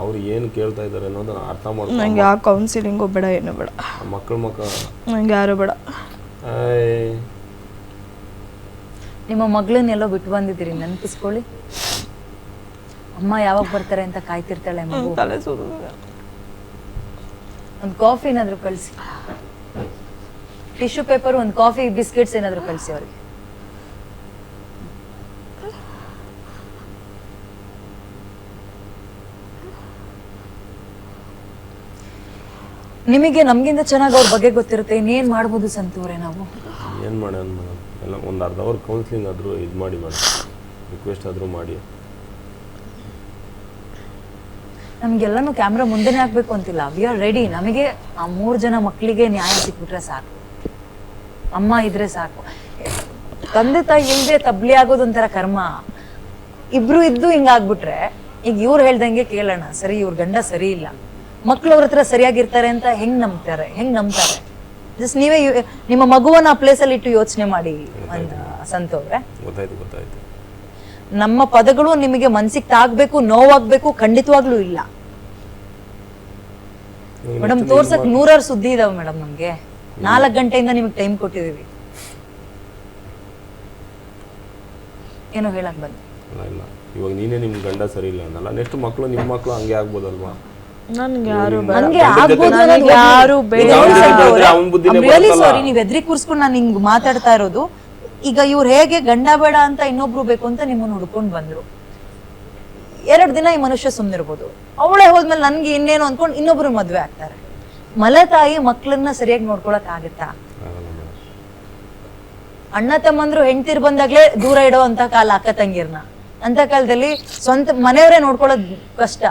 ಅವ್ರು ಏನು ಕೇಳ್ತಾ ಇದ್ದಾರೆ ಅನ್ನೋದನ್ನ ಅರ್ಥ ಮಾಡ್ಕೊಂಡು ನಂಗೆ ಯಾವ ಕೌನ್ಸಿಲಿಂಗು ಬೇಡ ಏನು ಬೇಡ. ಮಕ್ಕಳು ಮಕ್ಕಳ ನಂಗೆ ಯಾರು ಬೇಡ. ನಿಮ್ಮ ಮಗಳನ್ನೆಲ್ಲೋ ಬಿಟ್ಟು ಬಂದಿದ್ದೀರಿ ನೆನಪಿಸ್ಕೊಳ್ಳಿ. ಅಮ್ಮ ಯಾವಾಗ ಬರ್ತಾರೆ ಅಂತ ಕಾಯ್ತಿರ್ತಾಳೆ ಮಗು. ತಲೆ ಒಂದು ಕಾಫಿ ಏನಾದ್ರು ಕಳಿಸಿ. ಟಿಶ್ಯೂ ಪೇಪರ್ ಒಂದು ಕಾಫಿ ಬಿಸ್ಕೆಟ್ಸ್ ಏನಾದ್ರು ಕಳಿಸಿ ಅವ್ರಿಗೆ. ನಿಮಗೆ ನಮಗಿಂತ ಚೆನ್ನಾಗಿ ಅವ್ರ ಬಗ್ಗೆ ಗೊತ್ತಿರುತ್ತೆ ಇನ್ನೇನ್ ಮಾಡ್ಬೋದು ಸಂತೂರೆ ನಾವು? ಏನು ಮಾಡೋಣ ಮೇಡಮ್ ಎಲ್ಲ ಒಂದು ಅರ್ಧ ಅವರ್ ಕೌನ್ಸಿಲಿಂಗ್ ಆದರೂ ಇದು ಮಾಡಿ ಮೇಡಮ್ ರಿಕ್ವೆಸ್ಟ್ ಆದರೂ ಮಾಡಿ. ನಮ್ಗೆಲ್ಲನೂ ಕ್ಯಾಮ್ರಾ ಮುಂದೆನೇ ಹಾಕ್ಬೇಕು ಅಂತಿಲ್ಲ. ವಿ ಆರ್ ರೆಡಿ ನಮಗೆ ಆ ಮೂರು ಜನ ಮಕ್ಕಳಿಗೆ ನ್ಯಾಯ ಸಿಕ್ಬಿಟ್ರೆ ಸಾಕು. ಅಮ್ಮ ಇದ್ರೆ ಸಾಕು. ತಂದೆ ತಾಯಿ ಇಲ್ಲದೆ ತಬ್ಲಿ ಆಗೋದು ಒಂಥರ ಕರ್ಮ. ಇಬ್ರು ಇದ್ದು ಹಿಂಗಾಗ್ಬಿಟ್ರೆ ಈಗ ಇವ್ರು ಹೇಳ್ದಂಗೆ ಕೇಳೋಣ. ಸರಿ ಇವ್ರ ಗಂಡ ಸರಿ ಇಲ್ಲ. ಮಕ್ಳು ಅವ್ರ ಹತ್ರ ಸರಿಯಾಗಿರ್ತಾರೆ ಅಂತ ಹೆಂಗ್ ನಂಬ್ತಾರೆ? ಹೆಂಗ್ ನಂಬ್ತಾರೆ? ಜಸ್ಟ್ ನೀವೇ ನಿಮ್ಮ ಮಗುವನ್ನ ಆ ಪ್ಲೇಸಲ್ಲಿ ಇಟ್ಟು ಯೋಚನೆ ಮಾಡಿ ಅಂತ ಗೊತ್ತಾಯ್ತು ಗೊತ್ತಾಯ್ತು. ನಮ್ಮ ಪದಗಳು ನಿಮಗೆ ಮನ್ಸಿಗೆ ತಾಗ್ಬೇಕು ನೋವಾಗ್ಬೇಕು ಖಂಡಿತವಾಗ್ಲೂ ಇಲ್ಲ. ಮೇಡಮ್ ತೋರ್ಸಕ್ ನೂರಾರು ಸುದ್ದಿ ಇದಾವೆ ಮೇಡಮ್ ನಮ್ಗೆ. ನಾಲ್ಕು ಗಂಟೆಯಿಂದ ನಿಮಗೆ ಟೈಮ್ ಕೊಟ್ಟಿದೀವಿ. ಏನೋ ಹೇಳಕ್ ಬಂದೆ. ಇಲ್ಲ ಇವಾಗ ನೀನೇ ನಿಮ್ ಗಂಡ ಸರಿ ಇಲ್ಲ ಅಂದಲ್ಲ ನೆಕ್ಸ್ಟ್ ಮಕ್ಕಳು ನಿಮ್ಮ ಮಕ್ಕಳು ಹಂಗೆ ಆಗ್ಬೋದಲ್ವಾ? ನನ್ಗೆ ಯಾರು ಬೇಡ. ಹಂಗೆ ಗಂಡನ್ ಆಗ್ಬೋದು ಅನ್ನೋದು ಯಾರು ಬೇಡ. ಈಗ ಅವ್ನ್ ಜೊತೆ ಬಂದ್ರೆ ಅವ್ನ್ ಬುದ್ಧಿನೇ ರಿಯಲಿ ಬರುತ್ತಲ್ಲ. ಸಾರಿ ನೀವ್ ಎದ್ರಿ ಕೂರ್ಸ್ಕೊಂಡು ನಾನು ಹಿಂಗ್ ಮಾತಾಡ್ತಾ ಇರೋದು. ಈಗ ಇವ್ರು ಹೇಗೆ ಗಂಡ ಬೇಡ ಅಂತ ಇನ್ನೊಬ್ರು ಬೇಕು ಅಂತ ನಿಮ್ಮನ್ನ ಹುಡ್ಕೊಂಡ್ ಬಂದ್ರು. ಎರಡ್ ದಿನ ಈ ಮನುಷ್ಯ ಸುಮ್ನಿರ್ಬೋದು. ಅವಳೇ ಹೋದ್ಮೇಲೆ ನನ್ಗೆ ಇನ್ನೇನು ಅನ್ಕೊಂಡ್ ಇನ್ನೊಬ್ರು ಮದ್ವೆ ಆಗ್ತಾರೆ. ಮಲತಾಯಿ ಮಕ್ಳನ್ನ ಸರಿಯಾಗಿ ನೋಡ್ಕೊಳಕ್ ಆಗತ್ತಾ? ಅಣ್ಣ ತಮ್ಮಂದ್ರು ಹೆಂಡ್ತಿರ್ ಬಂದಾಗ್ಲೇ ದೂರ ಇಡೋ ಅಂತ ಕಾಲ ಅಕ್ಕ ತಂಗಿರ್ನ. ಅಂತ ಕಾಲದಲ್ಲಿ ಸ್ವಂತ ಮನೆಯವರೇ ನೋಡ್ಕೊಳ್ಳೋದ್ ಕಷ್ಟ.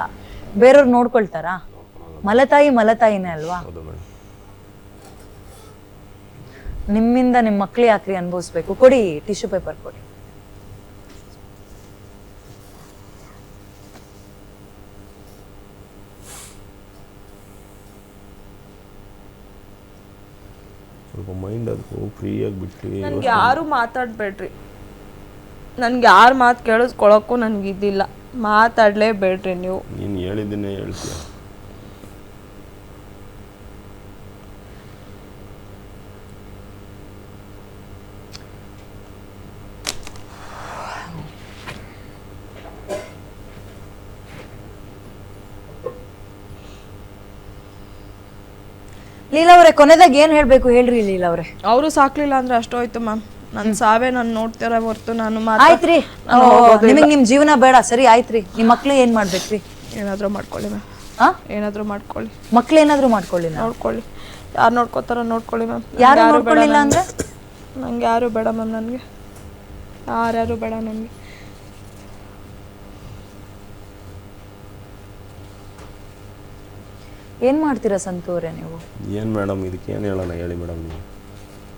ಬೇರೆಯವ್ರು ನೋಡ್ಕೊಳ್ತಾರಾ? ಮಲತಾಯಿ ಮಲತಾಯಿನೇ ಅಲ್ವಾ? ಹೌದು ಮೇಡಮ್ ನಿಮ್ಮಿಂದ ನಿಮ್ಮ ಮಕ್ಳು ಹಾಕ್ರಿ ಅನ್ಭವಿಸ್ಬೇಕು. ಕೊಡಿ ಟಿಶ್ಯೂ ಪೇಪರ್ ಕೊಡಿ. ಸ್ವಲ್ಪ ಮೈಂಡ್ ಅದು ಫ್ರೀಯಾಗಿ ಬಿಟ್ಟು ನನ್ಗೆ ಯಾರು ಮಾತಾಡ್ಬೇಡ್ರಿ. ನನ್ಗೆ ಯಾರು ಮಾತು ಕೇಳಿಸ್ಕೊಳಕ್ಕೂ ನನ್ಗೆ ಇದಿಲ್ಲ. ಮಾತಾಡ್ಲೇಬೇಡ್ರಿ ನೀವು ನೀನು ಹೇಳಿದ್ದನ್ನೇ ಹೇಳ್ತೀಯ? ಲೀಲಾ ಅವ್ರೆ ಕೊನೆದಾಗ ಏನ್ ಹೇಳ್ಬೇಕು ಹೇಳ್ರಿ ಲೀಲಾ ಅವ್ರೆ. ಅವರು ಸಾಕ್ಲಿಲ್ಲ ಅಂದ್ರೆ ಅಷ್ಟೋಯ್ತು ಮ್ಯಾಮ್. ನನ್ ಸಾವೇ ನಾನು ನೋಡ್ತಿರೋ ಹೊರತು ನಾನು ಮಾತ್ರ ಆಯ್ತ್ರಿ. ನಿಮಗ್ ನಿಮ್ ಜೀವನ ಬೇಡ. ಸರಿ ಆಯ್ತ್ರಿ. ನಿಮ್ ಮಕ್ಳು ಏನ್ ಮಾಡ್ಬೇಕ್ರಿ? ಏನಾದರೂ ಮಾಡ್ಕೊಳ್ಳಿ ಮ್ಯಾಮ್. ಆ? ಏನಾದರೂ ಮಾಡ್ಕೊಳ್ಳಿ. ಮಕ್ಳು ಏನಾದ್ರು ಮಾಡ್ಕೊಳ್ಳಿ ನೋಡ್ಕೊಳ್ಳಿ. ಯಾರು ನೋಡ್ಕೋತಾರೋ ನೋಡ್ಕೊಳ್ಳಿ ಮ್ಯಾಮ್. ಯಾರು ನೋಡ್ಕೊಳ್ಳಿಲ್ಲ ಅಂದ್ರೆ? ನಂಗೆ ಯಾರು ಬೇಡ ಮ್ಯಾಮ್ ನನಗೆ. ಯಾರ್ಯಾರು ಬೇಡ ನನಗೆ. ಏನ್ ಮಾಡ್ತೀರಾ ಸಂತೂರೆ ನೀವು? ಏನು ಮೇಡಮ್ ಇದಕ್ಕೆ ಏನು ಹೇಳೋಣ ಹೇಳಿ ಮೇಡಮ್ ನೀವು.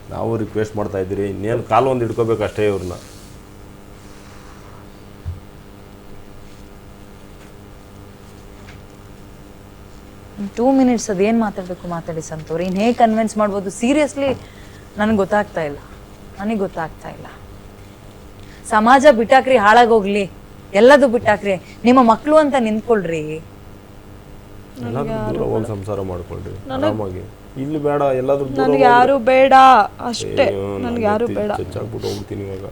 ನಾವು ರಿಕ್ವೆಸ್ಟ್ ಮಾಡ್ತಾ ಇದ್ದೀರಿ ಇನ್ನೇನು ಕಾಲು ಒಂದು ಇಟ್ಕೋಬೇಕು ಅಷ್ಟೇ ಇವ್ರನ್ನ. ಟೂ ಮಿನಿಟ್ಸ್ ಅದು ಏನು ಮಾತಾಡಬೇಕು ಮಾತಾಡಿ ಸಂತೋರು. ಇನ್ನು ಹೇಗೆ ಕನ್ವಿನ್ಸ್ ಮಾಡ್ಬೋದು? ಸೀರಿಯಸ್ಲಿ ನನಗೆ ಗೊತ್ತಾಗ್ತಾ ಇಲ್ಲ. ನನಗೆ ಗೊತ್ತಾಗ್ತಾ ಇಲ್ಲ. ಸಮಾಜ ಬಿಟ್ಟಾಕ್ರಿ ಹಾಳಾಗೋಗ್ಲಿ. ಎಲ್ಲದು ಬಿಟ್ಟಾಕ್ರಿ ನಿಮ್ಮ ಮಕ್ಕಳು ಅಂತ ನಿಂತ್ಕೊಳ್ರಿ. ಸಂಸಾರ ಮಾಡ್ಕೊಳ್ರಿ ಆರಾಮಾಗಿ. ಇಲ್ಲಿ ಬೇಡ ಎಲ್ಲಾದ್ರೂ ದೂರ ನನಗೆ ಯಾರು ಬೇಡ. ಅಷ್ಟೇ. ನನಗೆ ಯಾರು ಬೇಡ. ಹೋಗ್ತೀನಿ ಇವಾಗ.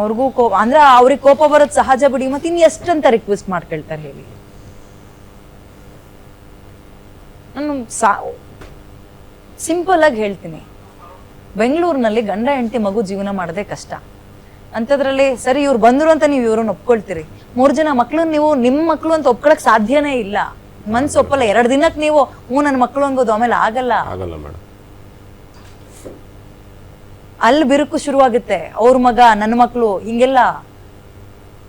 ಅವ್ರಿಗೂ ಕೋಪ ಅಂದ್ರೆ ಅವ್ರಿಗೆ ಕೋಪ ಬರೋದು ಸಹಜ ಬಿಡಿ. ಮತ್ತೆ ಇನ್ನು ಎಷ್ಟಂತ ರಿಕ್ವೆಸ್ಟ್ ಮಾಡ್ಕೊಳ್ತಾರೆ ಹೇಳಿ? ನಾನು ಸಾ ಸಿಂಪಲ್ ಆಗಿ ಹೇಳ್ತೀನಿ. ಬೆಂಗಳೂರಿನಲ್ಲಿ ಗಂಡ ಹೆಂಡತಿ ಮಗು ಜೀವನ ಮಾಡದೆ ಕಷ್ಟ. ಅಂಥದ್ರಲ್ಲಿ ಸರಿ ಇವ್ರು ಬಂದ್ರು ಅಂತ ನೀವು ಇವ್ರನ್ನ ಒಪ್ಕೊಳ್ತೀರಿ. ಮೂರ್ ಜನ ಮಕ್ಳು ನೀವು ನಿಮ್ಮ ಮಕ್ಳು ಅಂತ ಒಪ್ಕೊಳಕ್ ಸಾಧ್ಯನೇ ಇಲ್ಲ. ಮನ್ಸು ಒಪ್ಪಲ್ಲ. ಎರಡು ದಿನಕ್ಕೆ ನೀವು ಹ್ಞೂ ನನ್ನ ಮಕ್ಕಳು ಅನ್ಬೋದು ಆಮೇಲೆ ಆಗಲ್ಲ. ಆಗಲ್ಲ ಮೇಡಮ್ ಅಲ್ಲಿ ಬಿರುಕು ಶುರುವಾಗುತ್ತೆ. ಅವ್ರ ಮಗ ನನ್ನ ಮಕ್ಕಳು ಹಿಂಗೆಲ್ಲ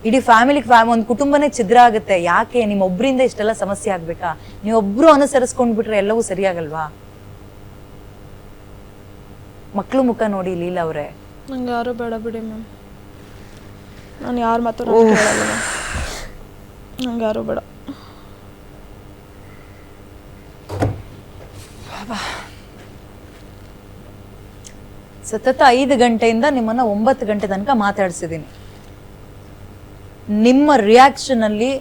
ಇಡೀ ಫ್ಯಾಮಿಲಿ ಒಂದು ಕುಟುಂಬನೇ ಛಿದ್ರ ಆಗುತ್ತೆ. ಯಾಕೆ? ನಿಮ್ಮ ಒಬ್ರಿಂದ ಇಷ್ಟೆಲ್ಲ ಸಮಸ್ಯೆ ಆಗ್ಬೇಕಾ? ನೀವೊಬ್ರು ಅನುಸರಿಸ್ಕೊಂಡ್ಬಿಟ್ರೆ ಎಲ್ಲವೂ ಸರಿಯಾಗಲ್ವಾ? ಮಕ್ಳು ಮುಖ ನೋಡಿ ಲೀಲಾ ಅವ್ರೆ. ನಂಗೆ ಯಾರು ಬೇಡ ಬಿಡಿ ಮ್ಯಾಮ್. ನಾನು ಯಾರು ಮಾತಾಡೋ ನಂಗೆ ಯಾರು ಬೇಡ. ಸತತ ಐದು ಗಂಟೆಯಿಂದ ನಿಮ್ಮನ್ನ ಒಂಬತ್ತು ಗಂಟೆ ತನಕ ಮಾತಾಡ್ಸಿದ್ದೀನಿ. ನಿಮ್ಮ ರಿಯಾಕ್ಷನ್ ಅಲ್ಲಿ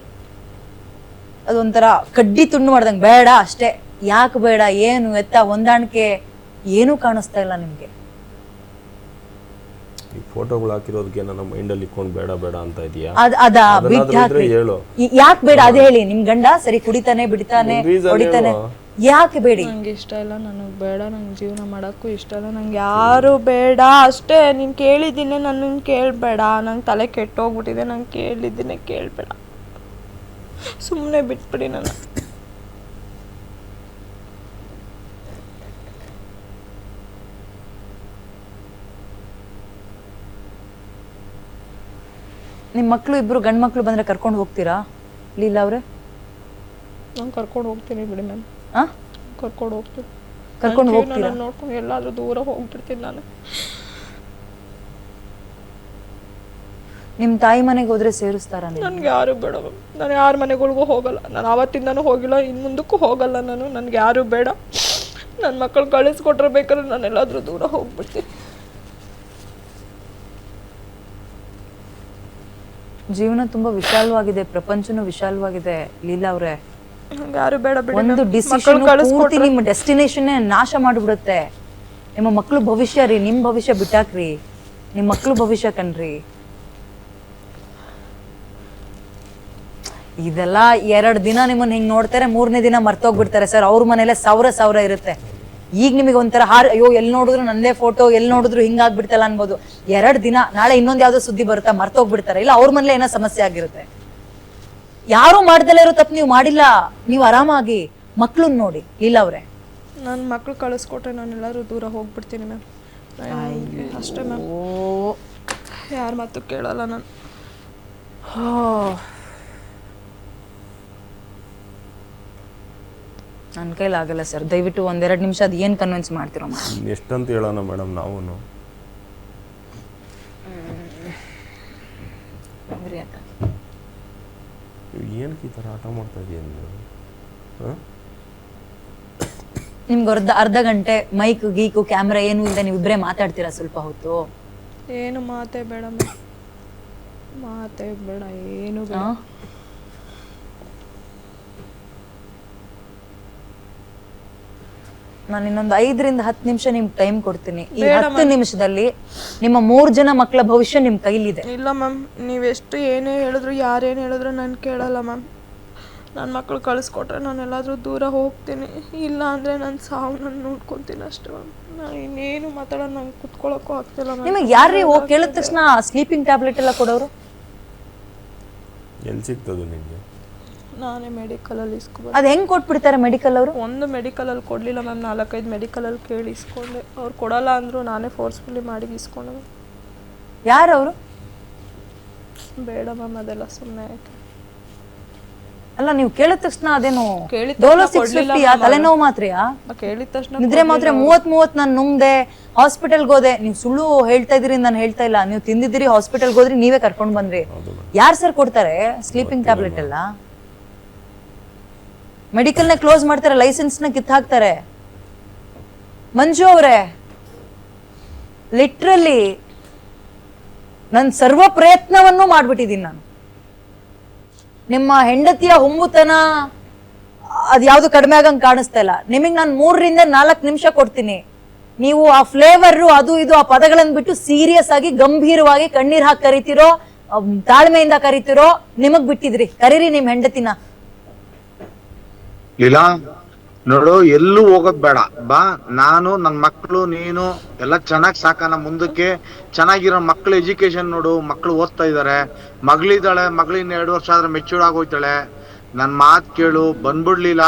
ಅದೊಂಥರ ಕಡ್ಡಿ ತುಂಡು ಮಾಡ್ದಂಗೆ ಬೇಡ ಅಷ್ಟೇ. ಯಾಕೆ ಬೇಡ ಏನು ಎತ್ತ ಹೊಂದಾಣಿಕೆ ಏನೂ ಕಾಣಿಸ್ತಾ ಇಲ್ಲ ನಿಮ್ಗೆ. ಈ ಫೋಟೋಗಳು ಹಾಕಿರೋದಕ್ಕೆ ನನ್ನ ಮೈಂಡಲ್ಲಿ ಇಕ್ಕೊಂಡು ಬೇಡ ಬೇಡ ಅಂತ ಇದೆಯಾ ಅದ್ ಅದ ಬಿಟ್ಟು ಹೇಳು. ಯಾಕೆ ಬೇಡ ಅದೇ ಹೇಳಿ. ನಿಮ್ ಗಂಡ ಸರಿ ಕುಡಿತಾನೆ ಬಿಡಿತಾನೆ ಹೊಡಿತಾನೆ. ಯಾಕೆ ಬೇಡಿ? ನಂಗೆ ಇಷ್ಟ ಇಲ್ಲ ನನಗೆ ಬೇಡ ನಂಗೆ ಜೀವನ ಮಾಡೋಕ್ಕೂ ಇಷ್ಟ ಇಲ್ಲ. ನಂಗೆ ಯಾರು ಬೇಡ ಅಷ್ಟೇ. ನೀನು ಕೇಳಿದ್ದೀನಿ ನಾನು ಕೇಳಬೇಡ. ನಂಗೆ ತಲೆ ಕೆಟ್ಟೋಗ್ಬಿಟ್ಟಿದೆ ನಂಗೆ ಕೇಳಿದ್ದೀನಿ ಕೇಳಬೇಡ. ಸುಮ್ಮನೆ ಬಿಟ್ಬಿಡಿ ನನ್ನ. ನಿಮ್ ಮಕ್ಳು ಇಬ್ರು ಗಂಡ್ ಮಕ್ಳು ಬಂದ್ರೆ ಕರ್ಕೊಂಡು ಹೋಗ್ತೀರಾ? ಲೀಲಾ ಅವ್ರೆ? ನಾನು ಕರ್ಕೊಂಡು ಹೋಗ್ತೀನಿ ಬಿಡಿ ಮ್ಯಾಮ್. ಕರ್ಕೊಂಡು ಹೋಗ್ತೀನಿ ಕರ್ಕೊಂಡು ಹೋಗ್ತೀರಾ? ನೋಡ್ಕೊಂಡು ಎಲ್ಲಾದ್ರೂ ದೂರ ಹೋಗ್ಬಿಡ್ತೀನಿ ನಾನು. ನಿಮ್ ತಾಯಿ ಮನೆಗೆ ಹೋದ್ರೆ ಸೇರಿಸ್ತಾರ ನನ್ಗೆ ಯಾರು ಬೇಡ ನಾನು ಯಾರ ಮನೆಗಳಿಗೂ ಹೋಗಲ್ಲ. ನಾನು ಆವತ್ತಿಂದನೂ ಹೋಗಿಲ್ಲ ಇನ್ನು ಮುಂದಕ್ಕೂ ಹೋಗಲ್ಲ ನಾನು. ನನಗೆ ಯಾರು ಬೇಡ. ನನ್ನ ಮಕ್ಕಳು ಕಳಿಸ್ಕೊಟ್ರೆ ಬೇಕಾದ್ರೆ ನಾನು ಎಲ್ಲಾದ್ರೂ ದೂರ ಹೋಗ್ಬಿಡ್ತೀನಿ. ಜೀವನ ತುಂಬಾ ವಿಶಾಲವಾಗಿದೆ ಪ್ರಪಂಚನೂ ವಿಶಾಲವಾಗಿದೆ ಲೀಲಾ ಅವ್ರೆ. ಯಾರು ಬೇಡ ಬಿಡಿ ಒಂದು ಡಿಸಿಷನ್ ಪೂರ್ತಿ ನಿಮ್ಮ ಡೆಸ್ಟಿನೇಷನ್ ನಾಶ ಮಾಡಿಬಿಡುತ್ತೆ. ನಿಮ್ಮ ಮಕ್ಕಳು ಭವಿಷ್ಯ ರೀ ನಿಮ್ ಭವಿಷ್ಯ ಬಿಟ್ಟಾಕ್ರಿ. ನಿಮ್ ಮಕ್ಕಳು ಭವಿಷ್ಯ ಕಣ್ರಿ. ಇದೆಲ್ಲ ಎರಡ್ ದಿನ ನಿಮ್ಮನ್ನ ಹಿಂಗ್ ನೋಡ್ತಾರೆ ಮೂರನೇ ದಿನ ಮರ್ತೋಗ್ಬಿಡ್ತಾರೆ ಸರ್. ಅವ್ರ ಮನೇಲೆ ಸಾವಿರ ಸಾವಿರ ಇರುತ್ತೆ. ಈಗ ನಿಮಗೆ ಒಂಥರ ಹಾರ್ ಅಯ್ಯೋ ಎಲ್ಲಿ ನೋಡಿದ್ರು ನಂದೇ ಫೋಟೋ ಎಲ್ಲಿ ನೋಡಿದ್ರು ಹಿಂಗಾಗ್ಬಿಡ್ತಲ್ಲ ಅನ್ಬೋದು. ಎರಡ್ ದಿನ ನಾಳೆ ಇನ್ನೊಂದ್ ಯಾವ್ದೋ ಸುದ್ದಿ ಬರುತ್ತಾ ಮರ್ತೋಗ್ಬಿಡ್ತಾರೆ. ಇಲ್ಲ ಅವ್ರ ಮನೇಲೆ ಏನೋ ಸಮಸ್ಯೆ ಆಗಿರುತ್ತೆ. ಯಾರು ಮಾಡ್ದಲೇ ಇರೋ ತಪ್ಪು ನೀವು ಮಾಡಿಲ್ಲ. ನೀವು ಆರಾಮಾಗಿ ಮಕ್ಳನ್ನ ನೋಡಿ. ಇಲ್ಲ ಅವ್ರೆ. ನನ್ನ ಮಕ್ಳು ಕಳಿಸ್ಕೊಟ್ರೆ ನಾನು ಎಲ್ಲಾದ್ರೂ ದೂರ ಹೋಗ್ಬಿಡ್ತೀನಿ ಮ್ಯಾಮ್. ಅಷ್ಟೇ ಮ್ಯಾಮ್. ಓ ಯಾರ ಮಾತು ಕೇಳಲ್ಲ ನಾನು. ನನ್ನ ಕೈಲಾಗಲ್ಲ ಸರ್. ದಯವಿಟ್ಟು ಒಂದೆರಡು ನಿಮಿಷ ಅದು ಏನು ಕನ್ವಿನ್ಸ್ ಮಾಡ್ತಿರೋ ಮಾಡಿ ಎಷ್ಟಂತ ಹೇಳೋಣ ಮೇಡಮ್ ನಾವು ಏನಕ್ಕೆ ಈ ಥರ ಆಟ ಮಾಡ್ತಾ ಇದೀಯ ನೀನು? ಹಾಂ? ನಿಮ್ಗೆ ಅರ್ಧ ಅರ್ಧ ಗಂಟೆ ಮೈಕ್ ಗೀಕು ಕ್ಯಾಮ್ರಾ ಏನು ಇಲ್ಲದೆ ನೀವು ಇಬ್ಬರೇ ಮಾತಾಡ್ತೀರಾ ಸ್ವಲ್ಪ ಹೊತ್ತು? ಏನು ಮಾತೇ ಬೇಡ ಮಾತೇ ಬೇಡ ಏನು ಬೇಡ. ನಾನು ಇನ್ನೊಂದು ಐದರಿಂದ ಹತ್ತು ನಿಮಿಷ ನಿಮ್ಗೆ ಟೈಮ್ ಕೊಡ್ತೀನಿ. ಈ ಹತ್ತು ನಿಮಿಷದಲ್ಲಿ ನಿಮ್ಮ ಮೂರು ಜನ ಮಕ್ಕಳ ಭವಿಷ್ಯ ನಿಮ್ಮ ಕೈಲಿದೆ. ಇಲ್ಲ ಮ್ಯಾಮ್ ನೀವೆಷ್ಟು ಏನೇ ಹೇಳಿದ್ರು ಯಾರೇನು ಹೇಳಿದ್ರು ನಾನು ಕೇಳಲ್ಲ ಮ್ಯಾಮ್ ನನ್ನ ಮಕ್ಕಳು ಕಳಿಸ್ಕೊಟ್ರೆ ನಾನು ಎಲ್ಲಾದರೂ ದೂರ ಹೋಗ್ತೀನಿ. ಇಲ್ಲ ಅಂದರೆ ನಾನು ಸಾವು ನಾನು ನೋಡ್ಕೊತೀನಿ ಅಷ್ಟು ಮ್ಯಾಮ್ ನಾನು ಇನ್ನೇನು ಮಾತಾಡೋ ನಂಗೆ ಕುತ್ಕೊಳ್ಳೋಕ್ಕೂ ಆಗ್ತಿಲ್ಲ ಮ್ಯಾಮ್ ನಿಮಗೆ ಯಾರೇ ಹೋಗಿ ಕೇಳಿದ ತಕ್ಷಣ ಸ್ಲೀಪಿಂಗ್ ಟ್ಯಾಬ್ಲೆಟ್ ಎಲ್ಲ ಕೊಡೋರು? ಎಲ್ಲಿ ಸಿಗ್ತದೆ ನಿಮಗೆ? ನಾನೇ ಮೆಡಿಕಲಲ್ಲಿ ಇಸ್ಕೊಬಾರ್ದು ಅದು ಹೆಂಗ್ ಕೊಟ್ಬಿಡ್ತಾರೆ ಮೆಡಿಕಲ್ ಅವರು? ಒಂದು ಮೆಡಿಕಲಲ್ಲಿ ಕೊಡ್ಲಿಲ್ಲ ಮ್ಯಾಮ್ ನಾಲ್ಕೈದು ಮೆಡಿಕಲಲ್ಲಿ ಕೇಳಿ ಇಸ್ಕೊಂಡೆ. ಅವ್ರು ಕೊಡಲ್ಲ ಅಂದ್ರು ನಾನೇ ಫೋರ್ಸ್ಫುಲಿ ಮಾಡಿ ಇಸ್ಕೊಂಡೆ ಯಾರು ಅವರು? ಬೇಡ ಮ್ಯಾಮ್ ಅದೆಲ್ಲ ಸುಮ್ಮನೆ ಆಯಿತು. ಅಲ್ಲ ನೀವು ಕೇಳಿದ ತಕ್ಷಣ ಅದೇನು ಕೇಳಿದ ಡೋಲೋ ಸಿಕ್ಸ್ ತಲೆನೋವು ಮಾತ್ರೆಯಾ? ಕೇಳಿದ ತಕ್ಷಣ ನಿದ್ರೆ ಮಾತ್ರ ಮೂವತ್ ಮೂವತ್ ನಾನು ನುಂಗ್ದೆ ಹಾಸ್ಪಿಟಲ್ಗೆ ಹೋದೆ ನೀವು ಸುಳ್ಳು ಹೇಳ್ತಾ ಇದೀರಿ ನಾನು ಹೇಳ್ತಾ ಇಲ್ಲ. ನೀವು ತಿಂದಿದ್ದೀರಿ ಹಾಸ್ಪಿಟಲ್ಗೆ ಹೋದ್ರಿ ನೀವೇ ಕರ್ಕೊಂಡು ಬಂದ್ರಿ. ಯಾರು ಸರ್ ಕೊಡ್ತಾರೆ? ಸ್ಲೀಪಿಂಗ್ ಟ್ಯಾಬ್ಲೆಟ್ ಎಲ್ಲ? ಮೆಡಿಕಲ್ನ ಕ್ಲೋಸ್ ಮಾಡ್ತಾರೆ ಲೈಸೆನ್ಸ್ನ ಕಿತ್ ಹಾಕ್ತಾರೆ. ಮಂಜು ಅವರೇ ಲಿಟ್ರಲಿ ನನ್ನ ಸರ್ವ ಪ್ರಯತ್ನವನ್ನು ಮಾಡಿಬಿಟ್ಟಿದ್ದೀನಿ ನಾನು. ನಿಮ್ಮ ಹೆಂಡತಿಯ ಹುಂಬುತನ ಅದ್ಯಾವುದು ಕಡಿಮೆ ಆಗಂಗ್ ಕಾಣಿಸ್ತಾ ಇಲ್ಲ. ನಿಮಗೆ ನಾನು ಮೂರರಿಂದ ನಾಲ್ಕು ನಿಮಿಷ ಕೊಡ್ತೀನಿ. ನೀವು ಆ ಫ್ಲೇವರ್ ಅದು ಇದು ಆ ಪದಗಳನ್ನು ಬಿಟ್ಟು ಸೀರಿಯಸ್ ಆಗಿ, ಗಂಭೀರವಾಗಿ ಕಣ್ಣೀರ್ ಹಾಕಿ ಕರಿತಿರೋ, ತಾಳ್ಮೆಯಿಂದ ಕರಿತಿರೋ, ನಿಮಗ್ ಬಿಟ್ಟಿದ್ರಿ. ಕರೀರಿ ನಿಮ್ ಹೆಂಡತಿನ. ಲೀಲಾ, ನೋಡು, ಎಲ್ಲೂ ಹೋಗೋದ್ ಬೇಡ. ಬಾ, ನಾನು, ನನ್ ಮಕ್ಳು, ನೀನು, ಎಲ್ಲ ಚೆನ್ನಾಗ್ ಸಾಕಣ ಮುಂದಕ್ಕೆ ಚೆನ್ನಾಗಿರೋ ಮಕ್ಳು ಎಜುಕೇಶನ್ ನೋಡು. ಮಕ್ಳು ಓದ್ತಾ ಇದಾರೆ. ಮಗಳಿದ್ದಾಳೆ ಮಗಳಿನ್ ಎರಡು ವರ್ಷ ಆದ್ರೆ ಮೆಚೂರ್ ಆಗೋಯ್ತಾಳೆ. ನನ್ ಮಾತ್ ಕೇಳು. ಬಂದ್ಬಿಡ್ಲಿಲ್ಲ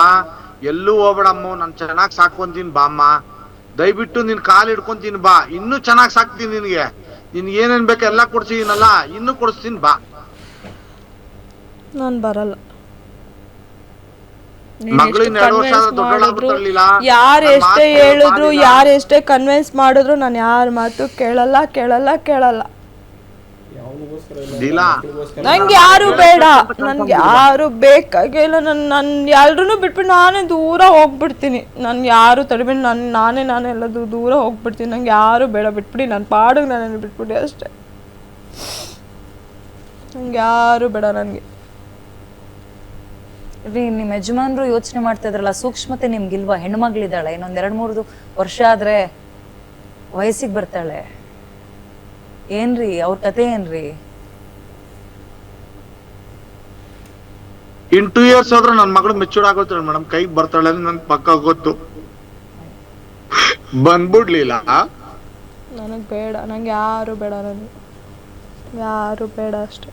ಎಲ್ಲೂ ಹೋಗ್ಬೇಡಮ್ಮ. ನಾನು ಚೆನ್ನಾಗ್ ಸಾಕೊಂತೀನಿ ಬಾ ಅಮ್ಮ. ದಯವಿಟ್ಟು ನಿನ್ ಕಾಲ್ ಹಿಡ್ಕೊಂತೀನಿ, ಬಾ. ಇನ್ನೂ ಚೆನ್ನಾಗ್ ಸಾಕ್ತೀನಿ ನಿನ್ಗೆ. ನಿನ್ಗೆ ಏನೇನ್ ಬೇಕಾ ಎಲ್ಲ ಕೊಡ್ಸಿದೀನಲ್ಲ, ಇನ್ನೂ ಕೊಡಿಸ್ತೀನಿ, ಬಾ. ನಾನು ಬರಲ್ಲ ಮಗಳಿನ್ನ ಎರಡು ವರ್ಷ ಆದ್ರೆ ದೊಡ್ಡವಳಾಗ್ಬಿಡ್ತಾಳಿಲ್ಲ ಯಾರು ಎಷ್ಟೇ ಹೇಳಿದ್ರು ಯಾರು ಎಷ್ಟೇ ಕನ್ವಿನ್ಸ್ ಮಾಡಿದ್ರು ನಾನು ಯಾರ ಮಾತು ಕೇಳಲ್ಲ ಕೇಳಲ್ಲ ಕೇಳಲ್ಲ. ಲೀಲಾ ನಂಗೆ ಯಾರು ಬೇಡ. ನನ್ಗೆ ಯಾರು ಬೇಕಾಗಿಲ್ಲ. ನನ್ ನನ್ ಎಲ್ರು ಬಿಟ್ಬಿಟ್ಟು ನಾನೇ ದೂರ ಹೋಗ್ಬಿಡ್ತೀನಿ. ನನ್ ಯಾರು ತಡಿಬಿಟ್ಟು ನನ್ ನಾನೇ ನಾನೇ ಎಲ್ಲದೂ ದೂರ ಹೋಗ್ಬಿಡ್ತೀನಿ. ನಂಗೆ ಯಾರು ಬೇಡ. ಬಿಟ್ಬಿಡಿ. ನನ್ನ ಪಾಡಿಗೆ ನಾನು ಬಿಟ್ಬಿಡಿ? ಅಷ್ಟೇ. ನಂಗೆ ಯಾರು ಬೇಡ ನನಗೆ. ರೀ ನಿಮ್ಮ ಯಜಮಾನ್ರು ಯೋಚನೆ ಮಾಡ್ತಾ ಇದ್ರಲ್ಲ ಸೂಕ್ಷ್ಮತೆ ನಿಮ್ಗಿಲ್ವಾ? ಹೆಣ್ಮಗ್ಳಿದ್ದಾಳೆ ಇನ್ನೊಂದ್ ಎರಡ್ ಮೂರು ವರ್ಷ ಆದ್ರೆ ವಯಸ್ಸಿಗೆ ಬರ್ತಾಳೆ. ಏನ್ರಿ ಅವ್ರ ಕತೆ ಏನ್ರಿ? ಇನ್ ಟೂ ಇಯರ್ಸ್ ಆದ್ರೆ ನನ್ ಮಗಳು ಮೆಚೂರ್ ಆಗೋತಾಳೆ ಮೇಡಮ್ ಕೈಗೆ ಬರ್ತಾಳೆ ಅಂತ ನನ್ ಪಕ್ಕ ಗೊತ್ತು. ಬಂದ್ಬಿಡ್ಲಿಲ್ಲ? ನನಗೆ ಬೇಡ ನಂಗೆ ಯಾರು ಬೇಡ ನನಗೆ ಯಾರು ಬೇಡ ಅಷ್ಟೆ.